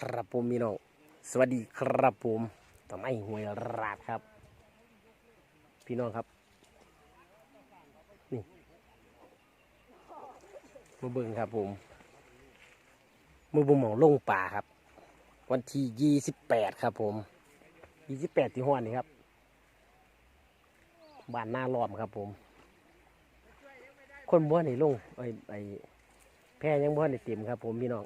ครับผมพี่น้องสวัสดีครับผมทำไมหวยราดครับ พี่น้องครับนี่มาเบิ่งครับผมมือบุมหมองลงป่าครับ วันที่ยี่สิบแปดครับ ผมยี่สิบแปดที่ห้อนนี่ครับบ้านหน้าล้อมครับผม คนบ้านนี่ลงไอ้ไอ้แพรยังบ้านนี่เต็มครับ ผมพี่น้อง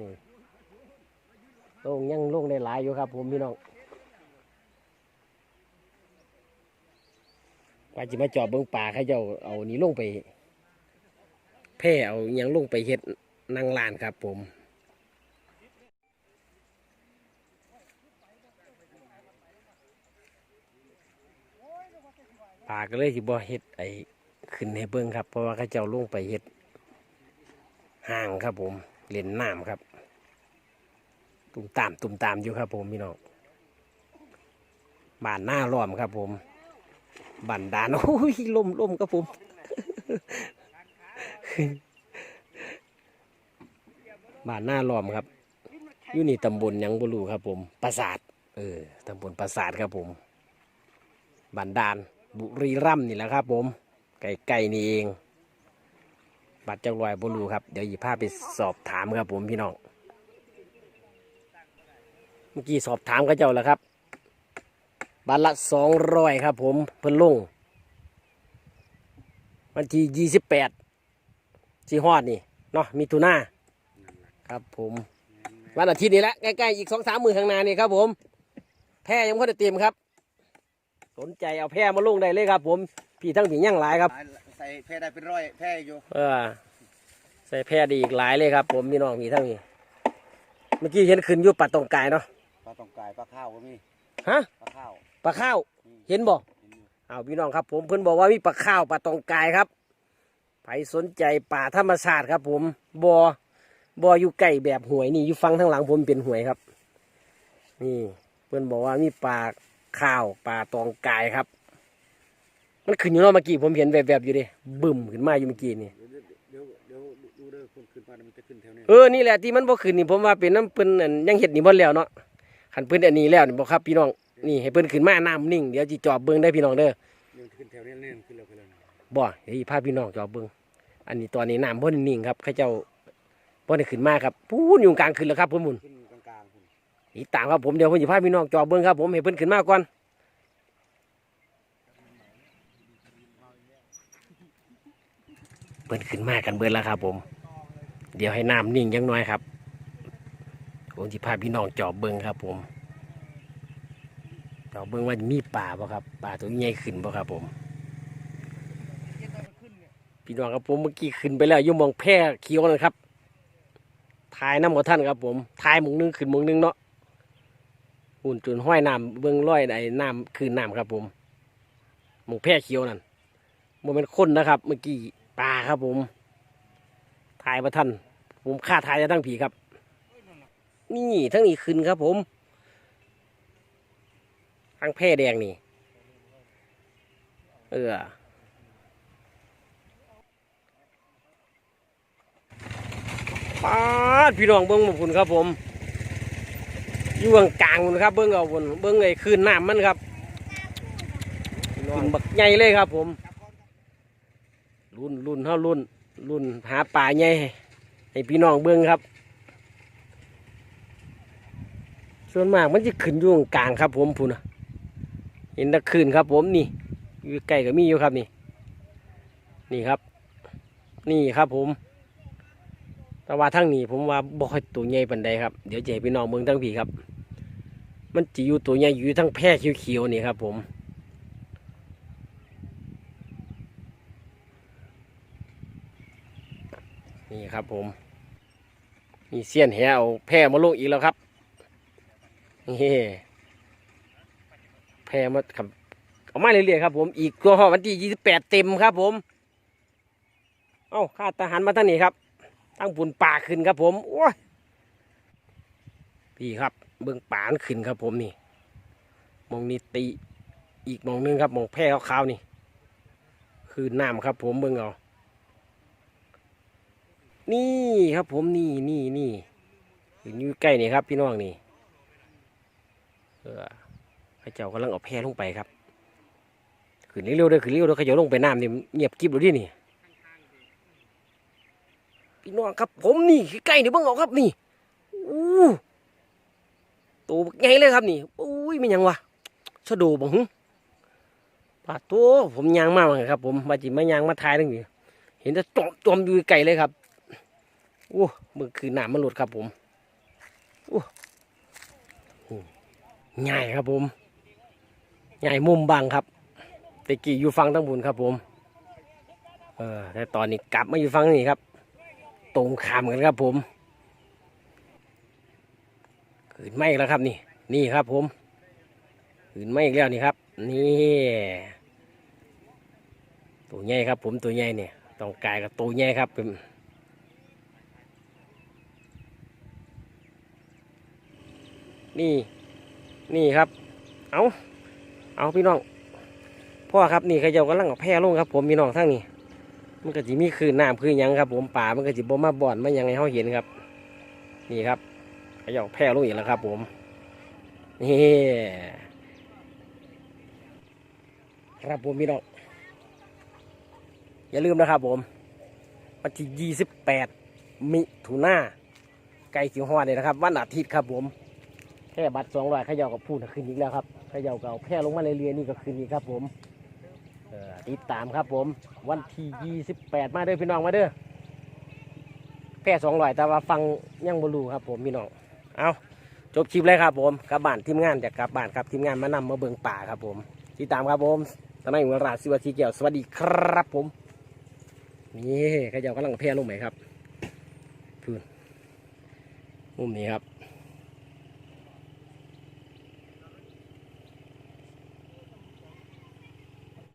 นี่ลงยังลงได้หลายอยู่ครับ ผมพี่น้องว่าจะมาจอบเบิ้งป่าเขาเจ้าเอานี้ลงไปแพ่เอาอยังลงไปเฮ็ดนางลานครับ ผมป่าก็เลยสิบ่เฮ็ดไอ้ขึ้นให้เบิ้งครับ เพราะว่าเขาเจ้าลงไปเฮ็ดห้างครับ ผมเล่นน้ำครับ ตุ่มตามตุ่มตามอยู่ครับผมพี่น้องบ้านหน้าล้อมครับผมบันดาลโอ้ยล่มล่มครับผมบ้านหน้าล้อมครับอยู่นี่ตำบลยังบุรูครับผมปราสาทเออตำบลปราสาทครับผมบันดาลบุรีรัมนี่แหละครับ ผมไก่ๆนี่เอง บัตรจังลอยบุรูครับ เดี๋ยวหยิบภาพไปสอบถามครับผมพี่น้อง เมื่อกี้สอบถามเขาเจ้าแล้วครับบัตรละสองร้อยครับ ผมเพิ่นลงวันที่ยี่สิบแปดสีฮอดนี่เนาะมีตุนาครับผมวันอาทิตย์นี้แหละใกล้ๆอีกสองสามมือข้างหน้านี่ครับผม แพร่ยังไม่ได้เตรียมครับ สนใจเอาแพร่มาลงได้เลยครับ ผมพี่ทั้งผีย่างหลายครับ ใส่แพร่ได้เป็นร้อยแพร่อยู่เออใส่แพร่ดีอีกหลายเลยครับ ผมพี่น้องพี่ทั้งนี้เมื่อกี้เห็นขึ้นอยู่ปัดตรงกายเนาะป ลาตองกายปลาข้าวก็มีฮะปลาข้าวปลาข้าวอืมเห็นบ่เห็นอยู่เอาพี่น้องครับ ผมเพิ่นบอกว่ามีปลาข้าวปลาตองกายครับใครสนใจป่าธรรมชาติครับ ผมบ่อบ่ออยู่ใกล้แบบหวยนี่อยู่ฟังทางหลังผมเป็นหวยครับ นี่เพิ่นบอกว่ามีปลาข้าวปลาตองกายครับ มันขึ้นอยู่เนาะเมื่อกี้ผมเห็นแวบๆอยู่ดิบึ้มขึ้นมาอยู่เมื่อกี้นี่ เดี๋ยวเดี๋ยวเดี๋ยวดูเด้อคนขึ้นมามันจะขึ้นแถวนี้เออ นี่แหละที่มันบ่ขึ้นนี่ผมว่าเป็นน้ำเพิ่นอันยังเห็ดนี่บ่แล้วเนาะ ขันเพิ่นอันนี้แล้วนี่บ่ครับพี่น้องนี่ให้เพิ่นขึ้นมาน้ำนิ่งเดี๋ยวจิจอบเบิ่งได้พี่น้องเด้อเดี๋ยวขึ้นแถวนี้นี่ขึ้นแล้วขึ้นแล้วบ่เดี๋ยวสิพาพี่น้องจอบเบิ่งอันนี้ตอนนี้น้ำบ่ได้นิ่งครับเขาเจ้าบ่ได้ขึ้นมาครับพูนอยู่กลางขึ้นแล้วครับเพิ่นหมุนขึ้นกลางๆคุณนี่ตามครับผมเดี๋ยวผมสิพาพี่น้องจอบเบิ่งครับผมให้เพิ่นขึ้นมาก่อนเพิ่นขึ้นมากันเบิดแล้วครับผม เดี๋ยวให้น้ำนิ่งจังน้อยครับ ผมสิพาพี่น้องจอบเบิ่งครับ ผมจอบเบิ่งว่ามีป่าบ่ครับ ป่าตัวใหญ่ขึ้นบ่ครับ ผม พี่น้องครับผมเมื่อกี้ขึ้นไปแล้วยุ่มองแพร่เขียวนะครับถ่ายน้ำกับท่านครับ ผมถ่ายมองนึงขึ้นมองนึงเนาะหุ่นจุนห้อยน้ำเบิ้งร้อยไอ้น้ำคืนน้ำครับ ผมมงแพร่เขียวนั่นโมเป็นคนนะครับ เมื่อกี้ปลาครับ ผมถ่ายมาท่านผมฆ่าถ่ายจะทั้งผีครับ นี่ทั้งนี้ขึ้นครับผมทั้งแพร่แดงนี่ เออปาดพี่น้องเบิ้งมดคุณครับผม อยู่กลางๆคุณครับ เบิ้งเอาคุณเบิ้งไอ้คืนน้ำมันครับขึ้นบักใหญ่เลยครับ ผมรุ่นรุ่นเท่ารุ่นรุ่นหาป่าใหญ่ให้พี่น้องเบิ้งครับ ส่วนมากมันจะขึ้นอยู่กลางครับผมพูนเห็นตะคืนครับ ผมนี่อยู่ใกล้กับมีอยู่ครับนี่ นี่ครับ นี่ครับผม แต่ว่าทั้งนี้ผมว่าบ่อยตัวใหญ่ปานใดครับ เดี๋ยวจะให้พี่น้องเมืองทั้งพี่ครับ มันจะอยู่ตัวใหญ่อยู่ทั้งแพร่เขียวๆนี่ครับ ผมนี่ครับผม มีเสี้ยนแหเอาแพร่มาลงอีกแล้วครับ นี่แพรมาครับเอามาเรื่อยๆครับผมอีกตัวหอวันที่ยี่สิบแปดเต็มครับผม เอ้าข้าทหารมาท่านนี้ครับ ตั้งปุ่นป่าขึ้นครับผมโอ้ยพี่ครับเบื้องป่านขึ้นครับผมนี่มองนี่ตีอีกมองหนึงครับมองแพร่ขาวๆนี่ คือน้ำครับ ผมเบื้องเอานี่ครับผมนี่นี่นี่อยู่ใกล้นี่ครับ พี่น้องนี่ เออพระเจ้ากำลังเอาแพลงไปครับขึ้นเร็วๆเด้อขึ้นเร็วเด้อเขาจะลงไปน้ำนี่เงียบกริบเลยดินี่พี่น้องครับ ผมนี่ใกล้นี่เบิ่งเอาครับนี่อู้ตัวบักใหญ่เลยครับนี่อุ้ยมันหยังวะชะโดบังหึปาตัวผมยางมากเลยครับ ผมมาจิมายางมาทายตั้งนี่เห็นจะจมจมอยู่ไกลเลยครับโอ้มันคือหนามมันหลุดครับผมโอ้ ใหญ่ครับผมใหญ่มุมบังครับต่กี้อยู่ฟังทั้งบุญครับผมเออแต่ตอนนี้กลับมาอยู่ฟังนี่ครับ ตรงขามกันครับผมขืนไหมอีกแล้วครับนี่ นี่ครับผมขืนไหมอีกแล้วนี่ครับ นี่ตัวใหญ่ครับ ผมตัวใหญ่เนี่ยต้องกายกับตัวใหญ่ครับเป็นนี่ นี่ครับ เอาเอาพี่น้องพ่อครับนี่เขาเจ้ากำลังแพร่ลงครับ ผมพี่น้องทั้งนี้ มันก็จะมีคืนน้ำคืนยังครับ ผมป่ามันก็จะบ่มาบ่อนมาหยังให้เขาเห็นครับ นี่ครับขยอกแพร่ลงอีกแล้วครับ ผมนี่ครับผมพี่น้องอย่าลืมนะครับผมวันที่ยี่สิบแปดมิถุนาไก่สิวฮอดเลยนะครับ วันอาทิตย์ครับผม แค่บัตรสองร้อยขยอกกับพูดขึ้นอีกแล้วครับขยอกกับแพร่ลงมาเรื่อยๆนี่ก็คืนอีกครับผมติดตามครับผม วันที่ยี่สิบแปดมาเด้อพี่น้องมาเด้อแค่สองร้อยแต่ว่าฟังยังบรูครับผมพี่น้องเอาจบคลิปเลยครับผมกลับบ้านทีมงานจากกลับบ้านครับทีมงานมานำมาเบิงป่าครับผมติดตามครับผมตอนนี้วราศิวาทีเกี่ยวสวัสดีครับผมนี่ขย่ากำลังเพลลงไหมครับพื้นมุมนี้ครับ